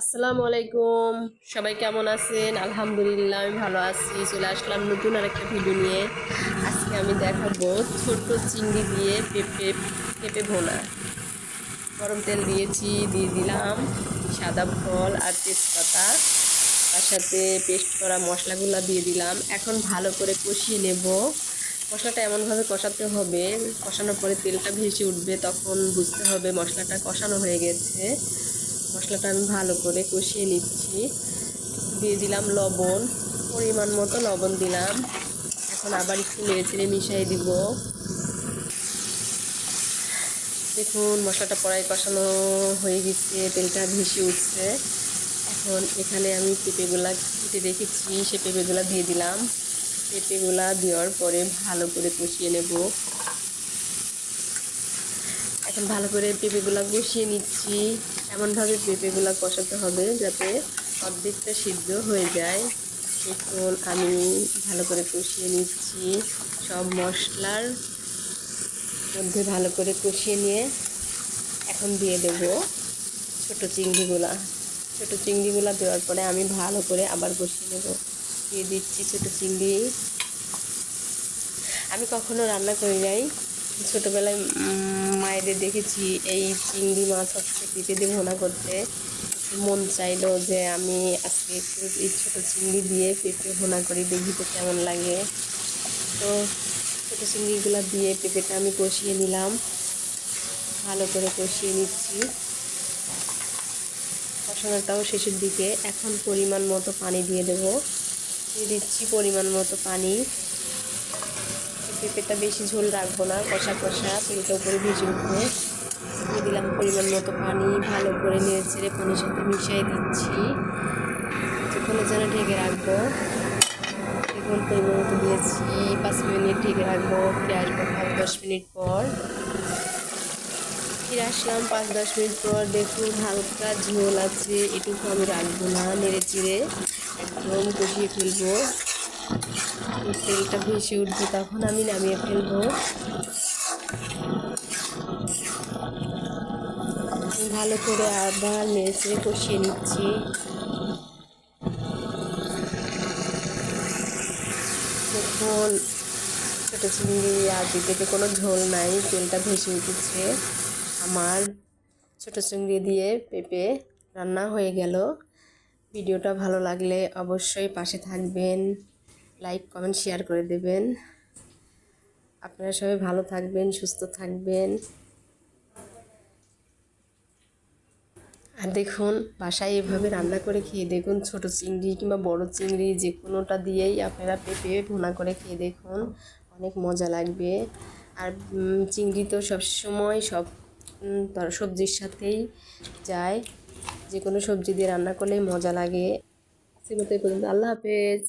আসসালামু আলাইকুম। সবাই কেমন আছেন? আলহামদুলিল্লাহ, আমি ভালো আছি। চলে আসলাম নতুন আরেকটা ভিডিও নিয়ে। আজকে আমি দেখাবো ছোট্ট চিংড়ি দিয়ে পেঁপে পেঁপে ভোনা। গরম তেল দিয়েছি, দিয়ে দিলাম সাদা ফল আর তেজপাতা। তার সাথে পেস্ট করা মশলাগুলো দিয়ে দিলাম। এখন ভালো করে কষিয়ে নেব। মশলাটা এমনভাবে কষাতে হবে, কষানোর পরে তেলটা ভেসে উঠবে, তখন বুঝতে হবে মশলাটা কষানো হয়ে গেছে। মশলাটা আমি ভালো করে কষিয়ে নিচ্ছি। দিয়ে দিলাম লবণ, পরিমাণ মতো লবণ দিলাম। এখন আবার একটু নেড়ে চেড়ে মিশিয়ে দিব। দেখুন, মশলাটা পড়ায় কষানো হয়ে গেছে, তেলটা ভেসে উঠছে। এখন এখানে আমি পেঁপেগুলা কেটে রেখেছি, সে পেঁপেগুলা দিয়ে দিলাম। পেঁপেগুলা দেওয়ার পরে ভালো করে কষিয়ে নেব। এখন ভালো করে পেঁপেগুলা কষিয়ে নিচ্ছি। এমনভাবে পেঁপেগুলো কষাতে হবে যাতে অর্ধেকটা সিদ্ধ হয়ে যায়। এখন আমি ভালো করে কষিয়ে নিচ্ছি সব মশলার মধ্যে ভালো করে কষিয়ে নিয়ে এখন দিয়ে দেব ছোট চিংড়িগুলা। ছোট চিংড়িগুলা দেওয়ার পরে আমি ভালো করে আবার কষিয়ে নেব। দিয়ে দিচ্ছি ছোট চিংড়ি। আমি কখনো রান্না করি নাই। ছোটোবেলায় মায়েদের দেখেছি এই চিংড়ি মাছ হচ্ছে দিয়ে ভোনা করতে। মন চাইলো যে আমি আজকে একটু এই ছোটো চিংড়ি দিয়ে পেঁপে ভোনা করি, দেখি তো কেমন লাগে। তো ছোটো চিংড়িগুলো দিয়ে পেঁপেটা আমি কষিয়ে নিলাম। ভালো করে কষিয়ে নিচ্ছি। কষানোটাও শেষের দিকে। এখন পরিমাণ মতো পানি দিয়ে দেবো। দিয়ে দিচ্ছি পরিমাণ মতো পানি। পেঁপেটা বেশি ঝোল রাখব না, কষা কষা তেলটা উপরে ভেজে উঠবে। দিয়ে দিলাম পরিমাণ মতো পানি, ভালো করে নেড়ে চেড়ে পানির সাথে মিশিয়ে দিচ্ছি। কিছুক্ষণের যেন ঢেকে রাখব। এখন পরিমাণ মতো দিয়েছি পাঁচ মিনিট ঢেকে রাখব, ফিরে আসব পাঁচ দশ মিনিট পর। ফিরে আসলাম পাঁচ দশ মিনিট পর, দেখুন হালকা ঝোল আছে, এটুকু আমি রাখব না নেড়ে চিড়ে একদম কষিয়ে ফেলব। তেলটা ভেসে উঠবে, তখন আমি নামিয়ে ফেলব। ভালো করে আবার নেড়ে কষিয়ে নিচ্ছি। দেখুন, ছোটো চিংড়ি আর দিদিতে কোনো ঝোল নাই, তেলটা ভেসে উঠেছে। আমার ছোটো চিংড়ি দিয়ে পেঁপে রান্না হয়ে গেল। ভিডিওটা ভালো লাগলে অবশ্যই পাশে থাকবেন। লাইক কমেন্ট শেয়ার করে দেবেন। আপনারা সবাই ভালো থাকবেন, সুস্থ থাকবেন। আর দেখুন, বাসায় এভাবে রান্না করে খেয়ে দেখুন, ছোট চিংড়ি কিংবা বড় চিংড়ি যে কোনোটা দিয়েই আপনারা পেঁপে ভুনা করে খেয়ে দেখুন, অনেক মজা লাগবে। আর চিংড়ি তো সবসময় সব সবজির সাথেই যায়। যে কোনো সবজি দিয়ে রান্না করলেই মজা লাগে। সে পর্যন্ত। আল্লাহ হাফেজ।